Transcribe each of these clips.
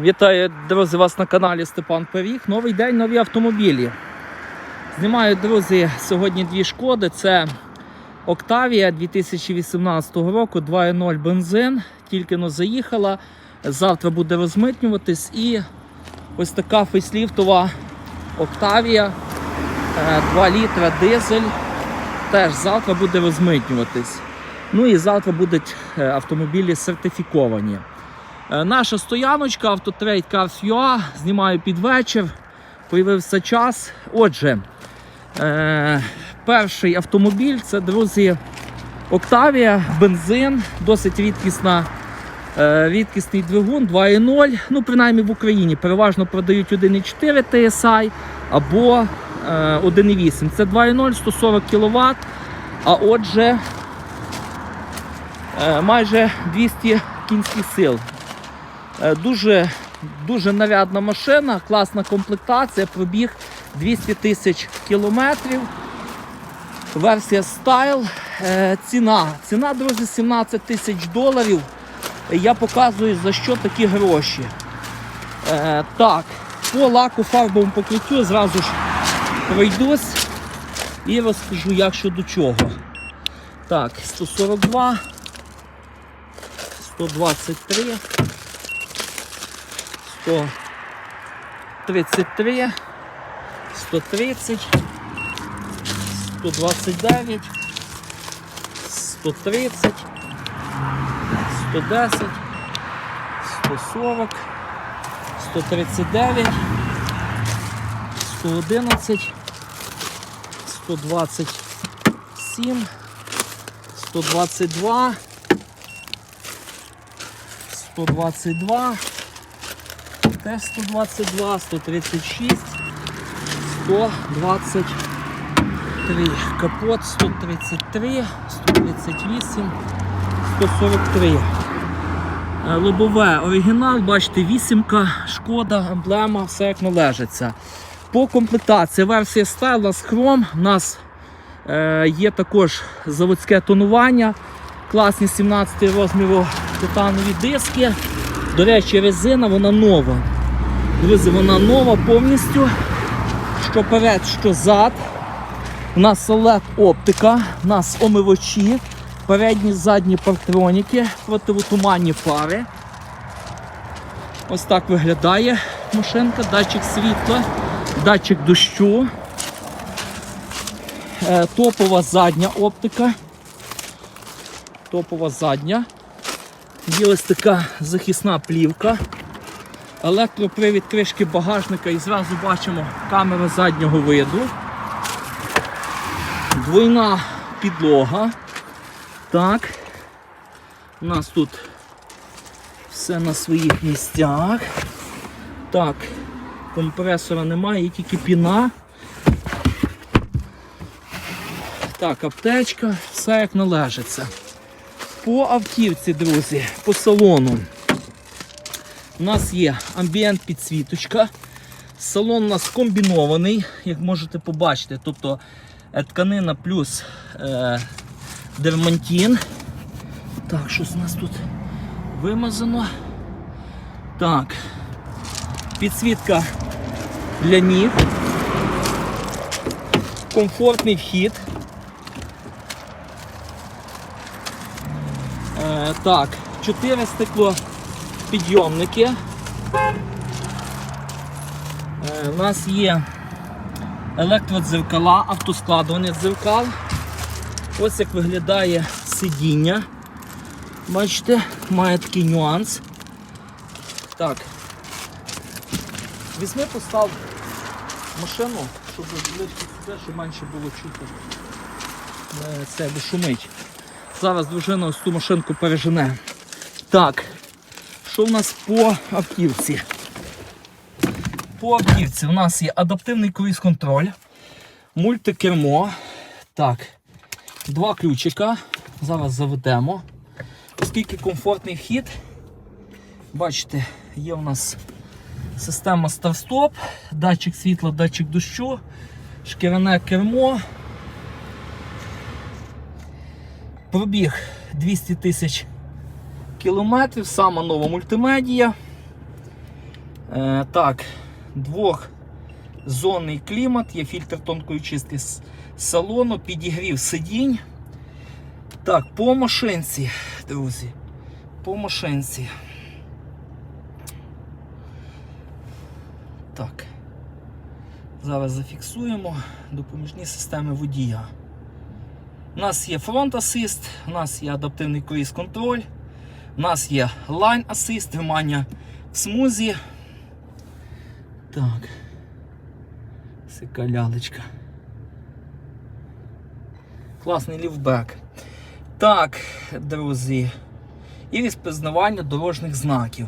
Вітаю, друзі, вас на каналі Степан Пиріг. Новий день, нові автомобілі. Знімаю, друзі, сьогодні дві шкоди. Це Октавія 2018 року, 2.0 бензин. Тільки но заїхала. Завтра буде розмитнюватись. І ось така фейсліфтова Октавія. е, 2 літра дизель. Теж завтра буде розмитнюватись. Ну і завтра будуть е, автомобілі сертифіковані. Е, Наша стояночка Автотрейд Cars.ua, знімаю під вечір. Появився час. Отже, е, перший автомобіль це, друзі, Октавія, бензин, досить рідкісна, е, рідкісний двигун 2.0. Ну, принаймні в Україні переважно продають 1.4 TSI або е, 1.8. Це 2.0, 140 кВт. А отже, майже 200 кінських сил. Е, Дуже, дуже нарядна машина, класна комплектація, пробіг 200 тисяч кілометрів. Версія Style. Е, Ціна. Ціна, друзі, 17 тисяч доларів. Я показую за що такі гроші. Е, Так, по лаку фарбовому покриттю зразу ж пройдусь і розкажу, як що до чого. Так, 142, 123. 133, 130, 129, 130, 110, 140, 139, 111, 127, 122, 122, теж 122, 136, 123, капот 133, 138, 143. Е, Лобове оригінал, бачите, вісімка, шкода, емблема, все як належиться. По комплектації версія у нас Chrome, у нас е, є також заводське тонування, класні 17 розміру титанові диски. До речі, резина вона нова. Друзі, вона нова повністю. Що перед, що зад. У нас OLED оптика, у нас омивачі, передні задні партроніки, противотуманні фари. Ось так виглядає машинка, датчик світла, датчик дощу, Е, топова задня оптика. Топова задня. Є ось така захисна плівка. Електропривід кришки багажника і зразу бачимо камеру заднього виду. Двойна підлога. Так. У нас тут все на своїх місцях. Так, компресора немає, є тільки піна. Так, аптечка, все як належиться. По автівці, друзі, по салону. У нас є амбієнт підсвіточка. Салон у нас комбінований, як можете побачити. Тобто е, тканина плюс е, дермантин. Так, щось у нас тут вимазано. Так. Підсвітка для ніг. Комфортний вхід. Е, так, 4 стекло підйомники. Е, У нас є електродзеркала, автоскладування дзеркал. Ось як виглядає сидіння. Бачите, має такий нюанс. Так. Візьми, постав машину, щоб сюди, щоб менше було чути. Е, Це шумить. Зараз дружина ось ту машинку пережене. Так, що в нас по автівці? По автівці у нас є адаптивний круїз-контроль, мультикермо. Так, два ключика. Зараз заведемо. Оскільки комфортний вхід, бачите, є у нас система старт-стоп, датчик світла, датчик дощу, шкіряне кермо. Пробіг 200 тисяч кілометрів, сама нова мультимедія. Е, так, двохзонний клімат, є фільтр тонкої чистки з салону, підігрів сидінь. Так, по машинці, друзі. По машинці. Так. Зараз зафіксуємо допоміжні системи водія. У нас є фронт асист, у нас є адаптивний круїз контроль, у нас є лайн асист, тримання в смузі. Так. Сика лялечка. Класний ліфтбек. Так, друзі. І розпізнавання дорожніх знаків.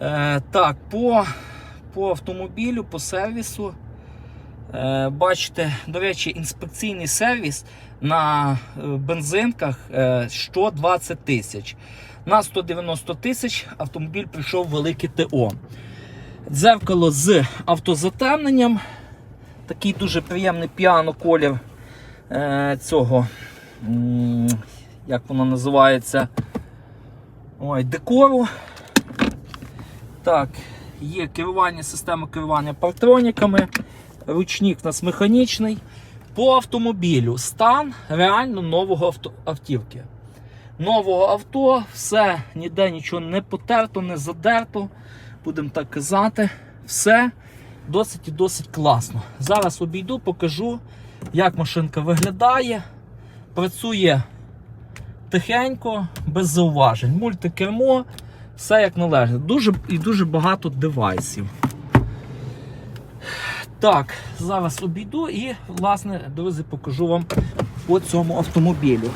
Е, так, по, по автомобілю, по сервісу. Е, бачите, до речі, інспекційний сервіс на е, бензинках е, що 20 тисяч. На 190 тисяч автомобіль прийшов в велике ТО. Дзеркало з автозатемненням. Такий дуже приємний піано колір е, цього, як воно називається, ой, декору. Так, є керування, система керування партроніками. Ручник у нас механічний. По автомобілю стан реально нового авто, автівки. Нового авто, все, ніде нічого не потерто, не задерто. Будемо так казати. Все досить і досить класно. Зараз обійду, покажу, як машинка виглядає. Працює тихенько, без зауважень. Мультикермо, все як належить. Дуже і дуже багато девайсів. Так, зараз обійду і, власне, друзі, покажу вам по цьому автомобілю.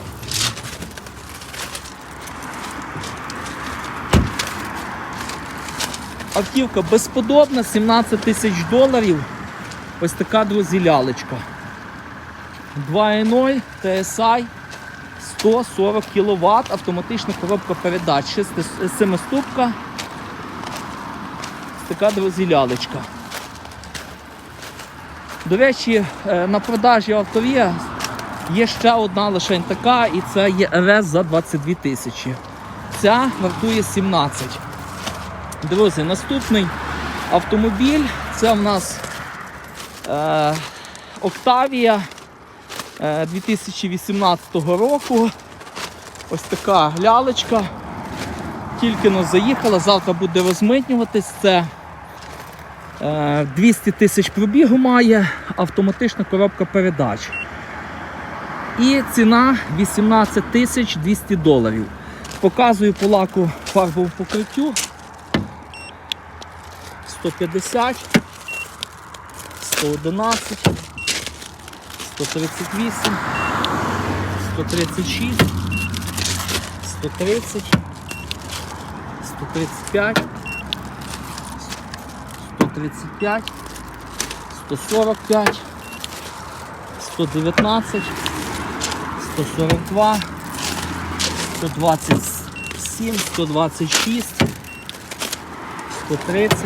Автівка безподобна, 17 тисяч доларів. Ось така, друзі, лялечка. 2.0 TSI 140 кВт, автоматична коробка передач, 7 ступка. Ось така, друзі, лялечка. До речі, е, на продажі авторія є ще одна лише така, і це є РС за 22 тисячі. Ця вартує 17. Друзі, наступний автомобіль це в нас е, е, 2018 року. Ось така лялечка. Тільки но заїхала, завтра буде розмитнюватись. Це е, 200 тисяч пробігу має, автоматична коробка передач. І ціна 18 тисяч 200 доларів. Показую по лаку фарбову покриттю. 150, 111, 138, 136, 130, 135, 135, 145, 119, 142, 127, 126, 130,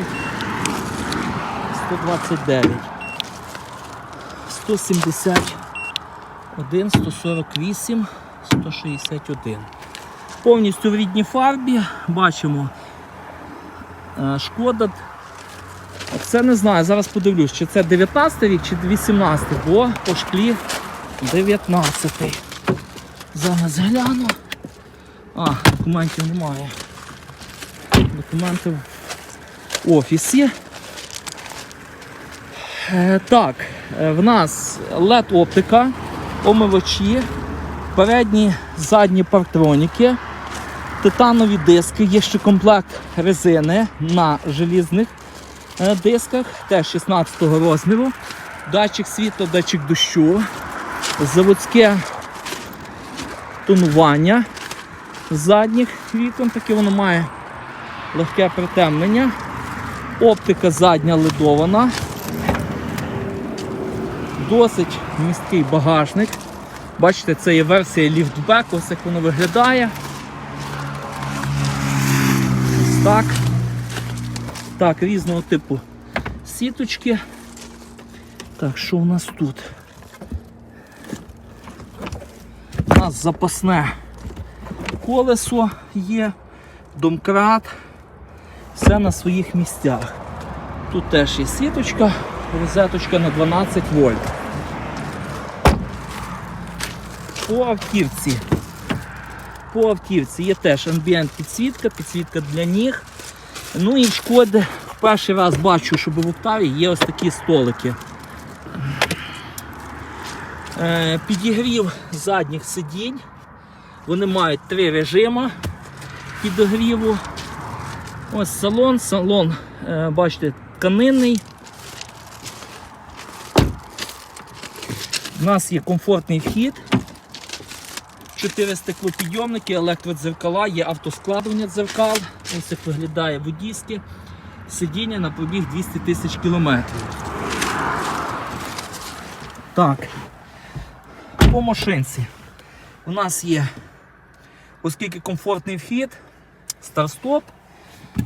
129, 171, 148, 161. Повністю в рідній фарбі бачимо е, шкода. Це не знаю, зараз подивлюсь, чи це 19 рік, чи 18, бо по шклі 19. Зараз гляну. А, документів немає. Документи в офісі. Е, так, е, в нас LED оптика, омивачі, передні задні партроніки, титанові диски, є ще комплект резини на желізних дисках, теж 16 розміру, датчик світла, датчик дощу, заводське тонування задніх вікон, таке воно має легке притемнення, оптика задня ледована. Досить місткий багажник. Бачите, це є версія ліфтбек, ось як воно виглядає. Ось так. Так, різного типу сіточки. Так, що у нас тут? У нас запасне колесо є, домкрат, Все на своїх місцях. Тут теж є сіточка, розеточка на 12 вольт. По автівці. По автівці є теж амбієнт підсвітка, підсвітка для ніг. Ну і шкоди перший раз бачу, що в Октаві є ось такі столики. Е, підігрів задніх сидінь. Вони мають три режими підогріву. Ось салон, салон, е, бачите, тканинний. У нас є комфортний вхід. Чотири стеклопідйомники, електродзеркала, є автоскладування дзеркал. Ось як виглядає водійське сидіння на пробіг 200 тисяч кілометрів. Так, по машинці. У нас є, оскільки комфортний вхід, старт-стоп.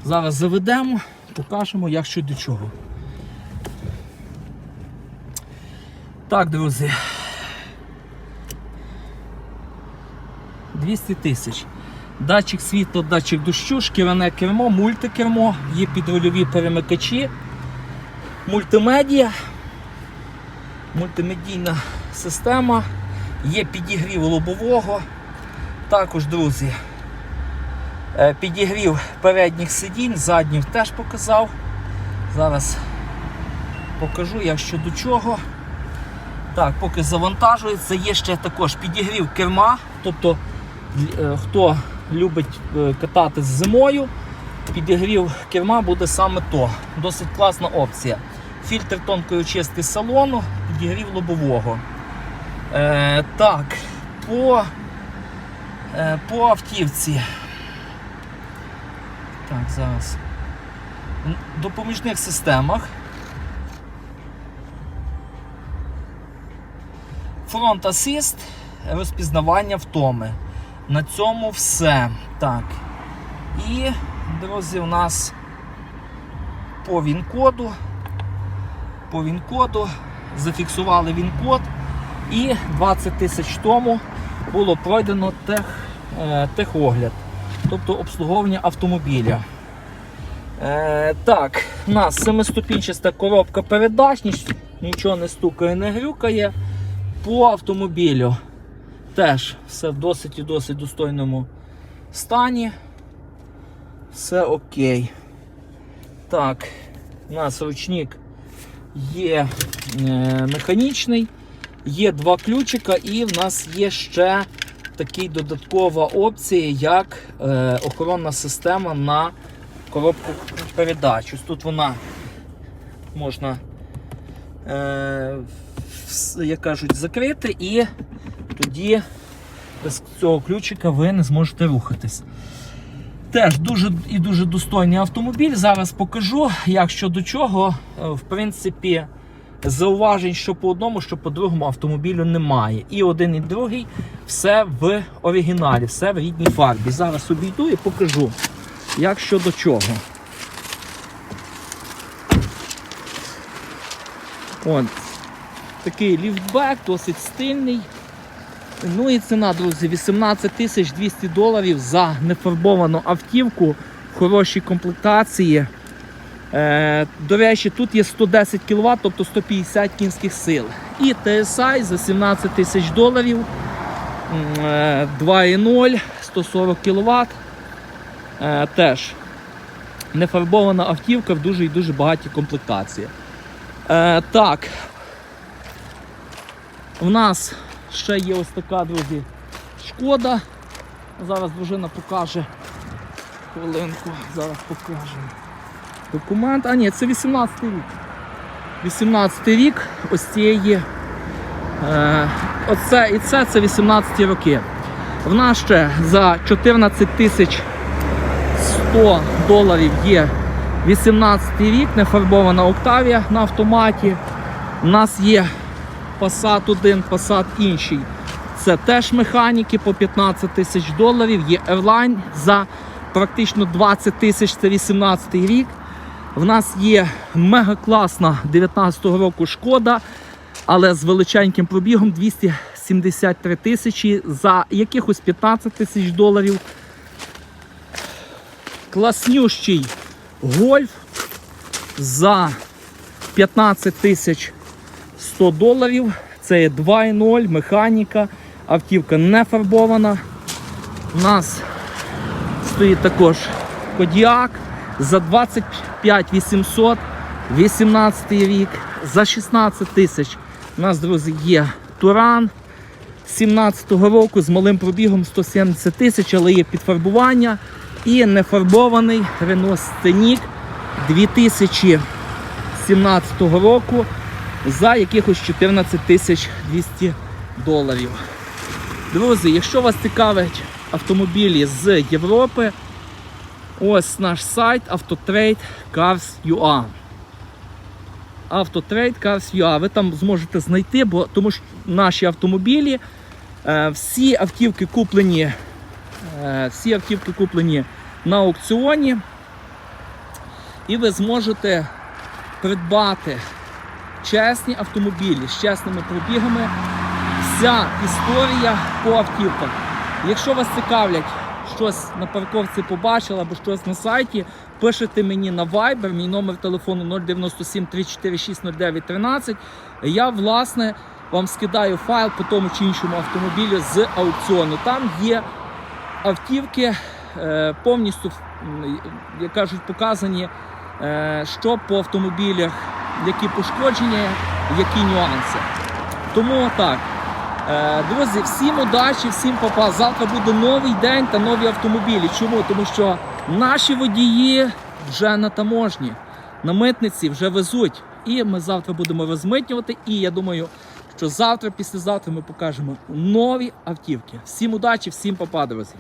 Зараз заведемо, покажемо, як що до чого. Так, друзі. 200 тисяч. Датчик світла, датчик дощу, шкіряне кермо, мультикермо, є підрульові перемикачі, мультимедіа, мультимедійна система, є підігрів лобового. Також, друзі, е, підігрів передніх сидінь, задніх теж показав. Зараз покажу, як що до чого. Так, поки завантажується, є ще також підігрів керма. Тобто, хто любить е, катати з зимою, підігрів керма буде саме то. Досить класна опція. Фільтр тонкої очистки салону, підігрів лобового. Е, так, по, е, по автівці. Так, зараз. В допоміжних системах. Фронт асист, розпізнавання втоми. На цьому все. Так. І, друзі, у нас по він-коду. По він-коду зафіксували він-код. І 20 тисяч тому було пройдено тех, е, техогляд, тобто обслуговування автомобіля. Е, так, у нас семиступінчаста коробка передач, нічого не стукає, не грюкає. По автомобілю теж все в досить і досить достойному стані. Все окей. Так, у нас ручник є е, механічний, є два ключика, і в нас є ще такий додаткова опція, як е, охоронна система на коробку передач. Ось тут вона можна е, як кажуть, закрити, і тоді без цього ключика ви не зможете рухатись. Теж дуже і дуже достойний автомобіль. Зараз покажу, як що до чого. Е, В принципі, зауважень, що по одному, що по другому автомобілю немає. І один, і другий все в оригіналі, все в рідній фарбі. Зараз обійду і покажу, як що до чого. От, такий ліфтбек, досить стильний. Ну і ціна, друзі, 18 тисяч 200 доларів за нефарбовану автівку в хорошій комплектації. Е, до речі, тут є 110 кВт, тобто 150 кінських сил. І TSI за 17 тисяч доларів. е, 2,0, 140 кВт. Е, теж нефарбована автівка в дуже і дуже багатій комплектації. Е, так. У нас ще є ось така, друзі, шкода. Зараз дружина покаже. Хвилинку, зараз покажемо. Документ. А ні, це 18 рік. 18 рік ось цієї. Е, оце і це це 18 роки. В нас ще за 14 тисяч 100 доларів є 18 рік, нефарбована Октавія на автоматі. У нас є Passat 1, Passat інший. Це теж механіки по 15 тисяч доларів. Є Airline за практично 20 тисяч, це 18 рік. В нас є мега класна 19-го року шкода, але з величеньким пробігом 273 тисячі за якихось 15 тисяч доларів. Класнющий Гольф за 15 тисяч 100 доларів. Це є 2.0, механіка, автівка не фарбована. У нас стоїть також Кодіак за 25 800, 18 рік, за 16 тисяч. У нас, друзі, є Туран 17-го року з малим пробігом 170 тисяч, але є підфарбування. І нефарбований Renault Scenic 2017 року за якихось 14 тисяч 200 доларів. Друзі, якщо вас цікавить автомобілі з Європи, ось наш сайт Autotrade Cars.ua. Autotrade Cars.ua. Ви там зможете знайти, бо тому що наші автомобілі, е, всі автівки куплені, е, всі автівки куплені на аукціоні, і ви зможете придбати чесні автомобілі з чесними пробігами. Вся історія по автівках. Якщо вас цікавлять, щось на парковці побачили або щось на сайті, пишете мені на Viber, мій номер телефону 097 346 09 13. Я, власне, вам скидаю файл по тому чи іншому автомобілю з аукціону. Там є автівки е, повністю, як кажуть, показані, е, що по автомобілях, які пошкодження, які нюанси. Тому так. Е, Друзі, всім удачі, всім папа. Завтра буде новий день та нові автомобілі. Чому? Тому що наші водії вже на таможні, на митниці вже везуть. І ми завтра будемо розмитнювати. І я думаю, що завтра, післязавтра ми покажемо нові автівки. Всім удачі, всім папа, друзі.